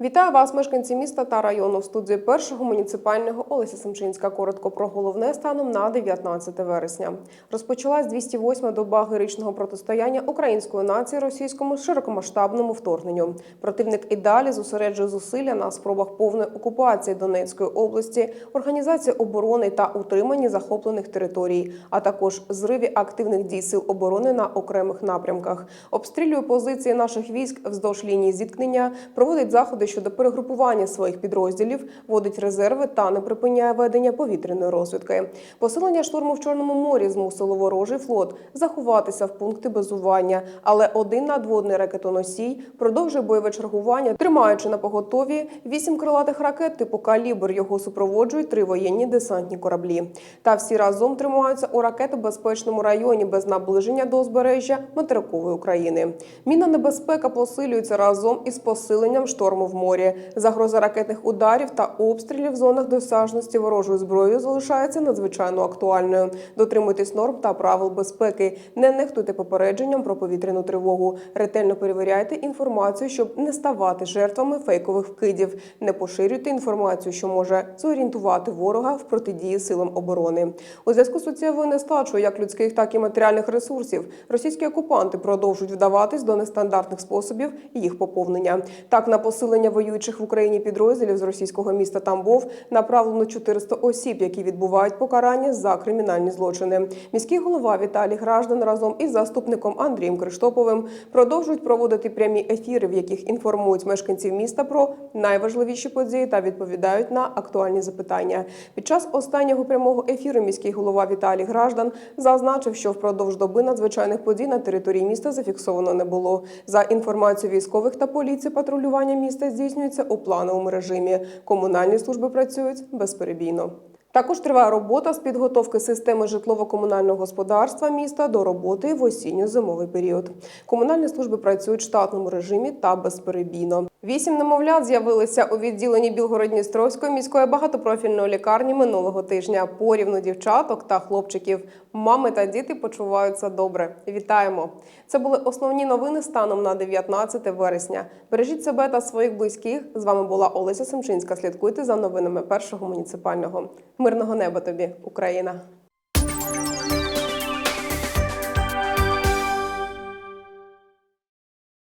Вітаю вас, мешканці міста та району в студії першого муніципального Олеся Семчинська. Коротко про головне станом на 19 вересня. Розпочалась 208-ма доба героїчного протистояння української нації російському широкомасштабному вторгненню. Противник і далі зосереджує зусилля на спробах повної окупації Донецької області, організації оборони та утриманні захоплених територій, а також зриві активних дій сил оборони на окремих напрямках. Обстрілює позиції наших військ вздовж лінії зіткнення, проводить заходи щодо перегрупування своїх підрозділів, вводить резерви та не припиняє ведення повітряної розвідки. Посилення штурму в Чорному морі змусило ворожий флот заховатися в пункти базування, але один надводний ракетоносій продовжує бойове чергування, тримаючи на поготові вісім крилатих ракет типу калібр. Його супроводжують три воєнні десантні кораблі. Та всі разом тримаються у ракетобезпечному районі без наближення до узбережжя материкової України. Мінна небезпека посилюється разом із посиленням шторму в морі. Загроза ракетних ударів та обстрілів в зонах досяжності ворожої зброї залишається надзвичайно актуальною. Дотримуйтесь норм та правил безпеки. Не нехтуйте попередженням про повітряну тривогу. Ретельно перевіряйте інформацію, щоб не ставати жертвами фейкових вкидів. Не поширюйте інформацію, що може зорієнтувати ворога в протидії силам оборони. У зв'язку з суттєвою нестачою як людських, так і матеріальних ресурсів російські окупанти продовжують вдаватись до нестандартних способів їх поповнення. Так, на посилення воюючих в Україні підрозділів з російського міста Тамбов направлено 400 осіб, які відбувають покарання за кримінальні злочини. Міський голова Віталій Граждан разом із заступником Андрієм Криштоповим продовжують проводити прямі ефіри, в яких інформують мешканців міста про найважливіші події та відповідають на актуальні запитання. Під час останнього прямого ефіру міський голова Віталій Граждан зазначив, що впродовж доби надзвичайних подій на території міста зафіксовано не було. За інформацією військових та поліції, патрулювання міста здійснюється у плановому режимі. Комунальні служби працюють безперебійно. Також триває робота з підготовки системи житлово-комунального господарства міста до роботи в осінньо-зимовий період. Комунальні служби працюють в штатному режимі та безперебійно. Вісім немовлят з'явилися у відділенні Білгород-Дністровської міської багатопрофільної лікарні минулого тижня. Порівну дівчаток та хлопчиків. Мами та діти почуваються добре. Вітаємо! Це були основні новини станом на 19 вересня. Бережіть себе та своїх близьких. З вами була Олеся Семчинська. Слідкуйте за новинами першого муніципального. Мирного неба тобі, Україна!